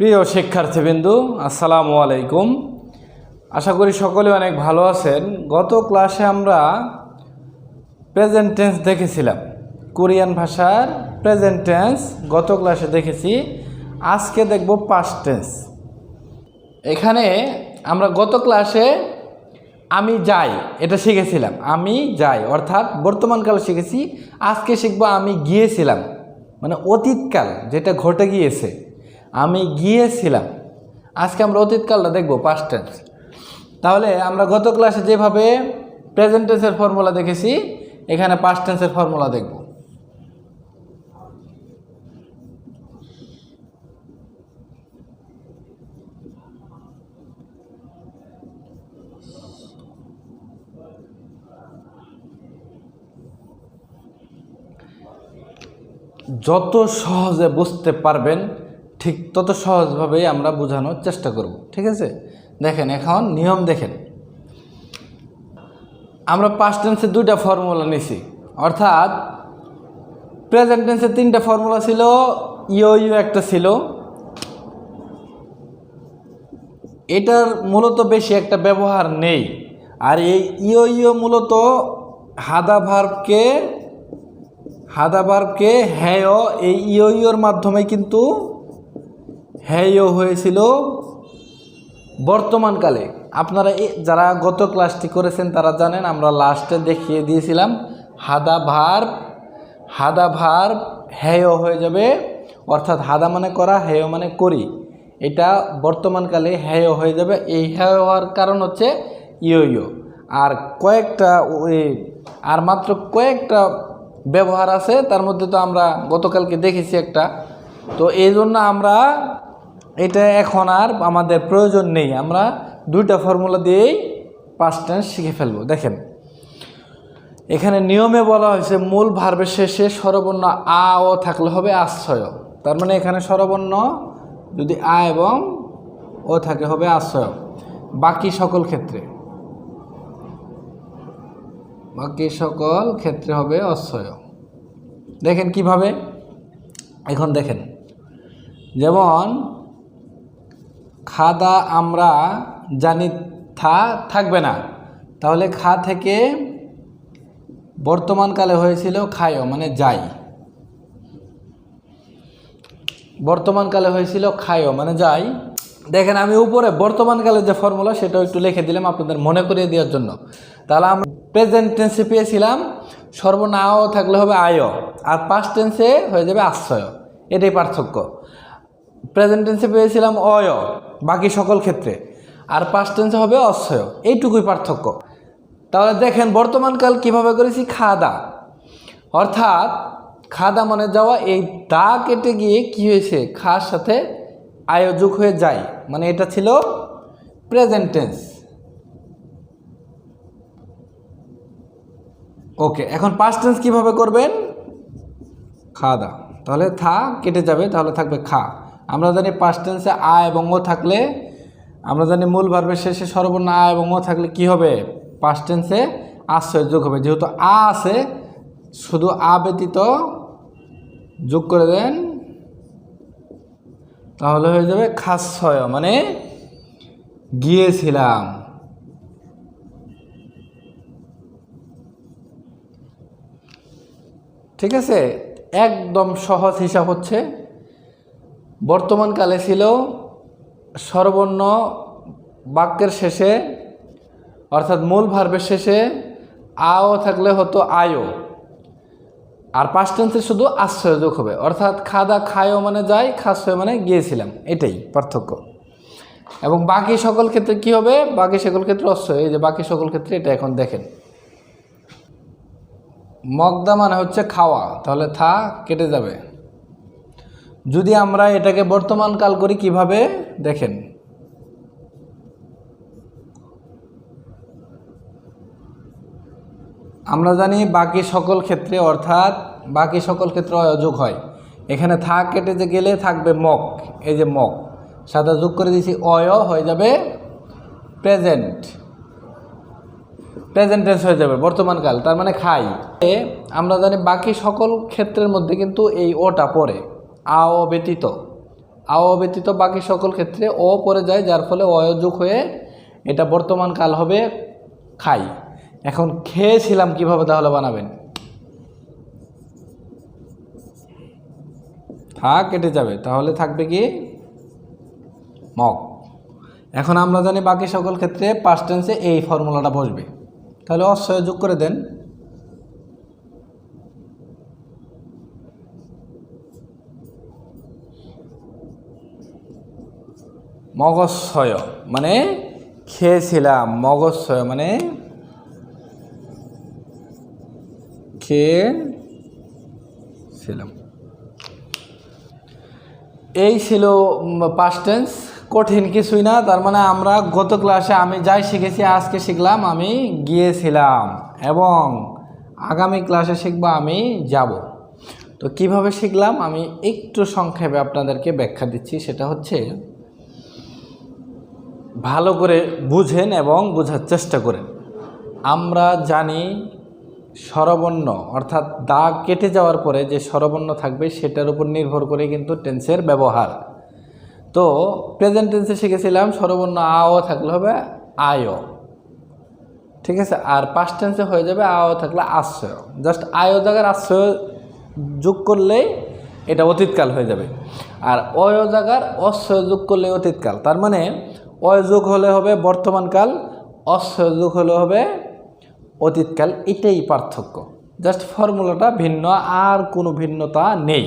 প্রিয় শিক্ষার্থীবৃন্দু, আসসালামু আলাইকুম। আশা করি সকলে অনেক ভালো আছেন। গত ক্লাসে আমরা প্রেজেন্ট টেন্স দেখেছিলাম। কোরিয়ান ভাষার প্রেজেন্ট টেন্স গত ক্লাসে দেখেছি। আজকে দেখব পাস্ট টেন্স এখানে আমরা গত ক্লাসে আমি যাই, এটা শিখেছিলাম। আমি যাই, অর্থাৎ বর্তমানকালে শিখেছি। আজকে শিখব আমি গিয়েছিলাম। মানে অতীতকাল, যেটা ঘটে গিয়েছে। আমি গিয়েছিলাম। আজকে আমরা অতীতকালটা দেখব পাস্ট টেন্স তাহলে আমরা গত ক্লাসে যেভাবে প্রেজেন্ট টেন্সের ফর্মুলা দেখেছি, এখানে পাস্ট টেন্সের ফর্মুলা দেখব। যত সহজে বুঝতে পারবেন ঠিক তত সহজভাবেই আমরা বোঝানোর চেষ্টা করব, ঠিক আছে? দেখেন, এখন নিয়ম দেখেন। আমরা পাস্ট টেন্সে দুইটা ফর্মুলা নিছি, অর্থাৎ প্রেজেন্ট টেন্সে তিনটা ফর্মুলা ছিল ইও ইউ একটা ছিল। এটার মূলত বেশি একটা ব্যবহার নেই, আর এই ইও ইও মূলত হাদা ভার্বকে হাদাবারকে হ্যায় এই ইও ইওর মাধ্যমে কিন্তু হ্যায় হয়েছিল বর্তমানকালে। আপনারা যারা গত ক্লাসটি করেছেন তারা জানেন, আমরা লাস্টে দেখিয়ে দিয়েছিলাম, হাদা ভার হাদা ভার হ্যায় হয়ে যাবে, অর্থাৎ হাদা মানে করা হ্যায় মানে করি। এটা বর্তমানকালে হ্যায় হয়ে যাবে, এই হ্যায় হওয়ার কারণ হচ্ছে ইয়ো ইয়ো আর কয়েকটা আর মাত্র কয়েকটা ব্যবহার আছে, তার মধ্যে তো আমরা গতকালকে দেখেছি একটা। তো এই জন্য আমরা এটা এখন আর আমাদের প্রয়োজন নেই। আমরা দুইটা ফর্মুলা দিয়েই পাস্ট টেন্স শিখে ফেলব। দেখেন, এখানে নিয়মে বলা হয়েছে, মূল ভার্বের শেষে স্বরবর্ণ আ ও থাকলে হবে আশ্রয়। তার মানে এখানে স্বরবর্ণ যদি আ এবং ও থাকে হবে আশ্রয়। বাকি সকল ক্ষেত্রে। বাকি সকল ক্ষেত্রে হবে অশ্রয় দেখেন কীভাবে? এখন দেখেন, যেমন খাদা আমরা জানি থা থাকবে না। তাহলে খা থেকে বর্তমানকালে হয়েছিল খায়ও মানে যাই। বর্তমানকালে হয়েছিল খায়ও মানে যাই। দেখেন আমি উপরে বর্তমানকালের যে ফর্মুলা সেটাও একটু লিখে দিলাম আপনাদের মনে করিয়ে দেওয়ার জন্য। তাহলে আমরা প্রেজেন্ট টেন্সে পেয়েছিলাম, সর্বনাও থাকলে হবে আয় আর পাস্ট টেন্সে হয়ে যাবে আশ্রয়। এটাই পার্থক্য। প্রেজেন্ট টেন্সে পেয়েছিলাম অয় বাকি সকল ক্ষেত্রে। আর পাস্ট টেন্সে হবে অশ্রয় এইটুকুই পার্থক্য। তাহলে দেখেন বর্তমানকাল কীভাবে করেছি? খাদা। অর্থাৎ, খাদা মানে যাওয়া, এই দা কেটে গিয়ে কি হয়েছে? খার সাথে আয়োজক হয়ে যায়। মানে এটা ছিল প্রেজেন্ট টেন্স ওকে এখন পাস্ট টেন্স কীভাবে করবেন? খাদা। তাহলে থা কেটে যাবে, তাহলে থাকবে খা। আমরা জানি পাস্ট টেন্সে আ এবং ও থাকলে, আমরা জানি মূল ভার্বের শেষে সর্বর্ণ আ এবং ও থাকলে কি হবে? পাস্ট টেন্সে আশ্রয় যোগ হবে। যেহেতু আ আছে, শুধু আ ব্যতীত যোগ করে দেন, তাহলে হয়ে যাবে খাসয় মানে গিয়েছিলাম। ঠিক আছে? একদম সহজ হিসাব হচ্ছে বর্তমানকালে ছিল সর্বর্ণ বাক্যের শেষে, অর্থাৎ মূল ভার্বের শেষে আও থাকলে হতো আয়ও আর পাস্ট টেন্সে শুধু আশ্রয় যোগ হবে, অর্থাৎ খাদা খায়ও মানে যাই, খাশ্রয় মানে গিয়েছিলাম, এটাই পার্থক্য। এবং বাকি সকল ক্ষেত্রে কি হবে? বাকি সকল ক্ষেত্রে অশ্রয়, এই যে বাকি সকল ক্ষেত্রে এটা এখন দেখেন। মগদা মানে হচ্ছে খাওয়া, তাহলে থা কেটে যাবে। যদি আমরা এটাকে বর্তমান কাল করি, কীভাবে? দেখেন। আমরা জানি বাকি সকল ক্ষেত্রে, অর্থাৎ বাকি সকল ক্ষেত্রে অযোগ হয়। এখানে থাক কেটে যে গেলে থাকবে মক, এই যে মক। সাদা যোগ করে দিয়েছি, অয় হয়ে যাবে প্রেজেন্ট। প্রেজেন্ট টেন্স হয়ে যাবে বর্তমানকাল তার মানে খাই। আমরা জানি বাকি সকল ক্ষেত্রের মধ্যে কিন্তু এই ওটা পড়ে। আ ও ব্যতীত। আও ব্যতীত বাকি সকল ক্ষেত্রে ও পরে যায়, যার ফলে অযোগ হয়ে এটা বর্তমান কাল হবে খাই। এখন খেয়েছিলাম কীভাবে তাহলে বানাবেন? হ্যাঁ কেটে যাবে। তাহলে থাকবে কি? মগ। এখন আমরা জানি বাকি সকল ক্ষেত্রে পাস্ট টেন্সে এই ফর্মুলাটা বসবে। তাহলে অশ্বয় যোগ করে দেন। মগজছয় মানে খেয়েছিলাম মগজছয় মানে খেয়েছিলাম। এই ছিল পাস্ট টেন্স কঠিন কিছুই না, তার মানে আমরা গত ক্লাসে আমি যাই শিখেছি, আজকে শিখলাম, আমি গিয়েছিলাম, এবং আগামী ক্লাসে শিখব, আমি যাব। তো কীভাবে শিখলাম, আমি একটু সংক্ষেপে আপনাদেরকে ব্যাখ্যা দিচ্ছি, সেটা হচ্ছে ভালো করে বুঝেন এবং বোঝার চেষ্টা করেন। আমরা জানি স্বরবর্ণ, অর্থাৎ দাগ কেটে যাওয়ার পরে যে স্বরবর্ণ থাকবে সেটার উপর নির্ভর করে কিন্তু টেন্সের ব্যবহার। তো প্রেজেন্ট টেন্সে শিখেছিলাম স্বরবর্ণ আও থাকলে হবে আয়। ঠিক আছে? আর পাস্ট টেন্সে হয়ে যাবে আও থাকলে আশ্রয়। জাস্ট আয় জায়গার আশ্রয় যোগ করলেই এটা অতীতকাল হয়ে যাবে। আর অয় অসহযোগ করলে অতীতকাল। তার মানে অযোগ হলে হবে বর্তমানকাল অসহযোগ যোগ হলে হবে অতীতকাল। এটাই পার্থক্য। জাস্ট ফর্মুলাটা ভিন্ন, আর কোনো ভিন্নতা নেই।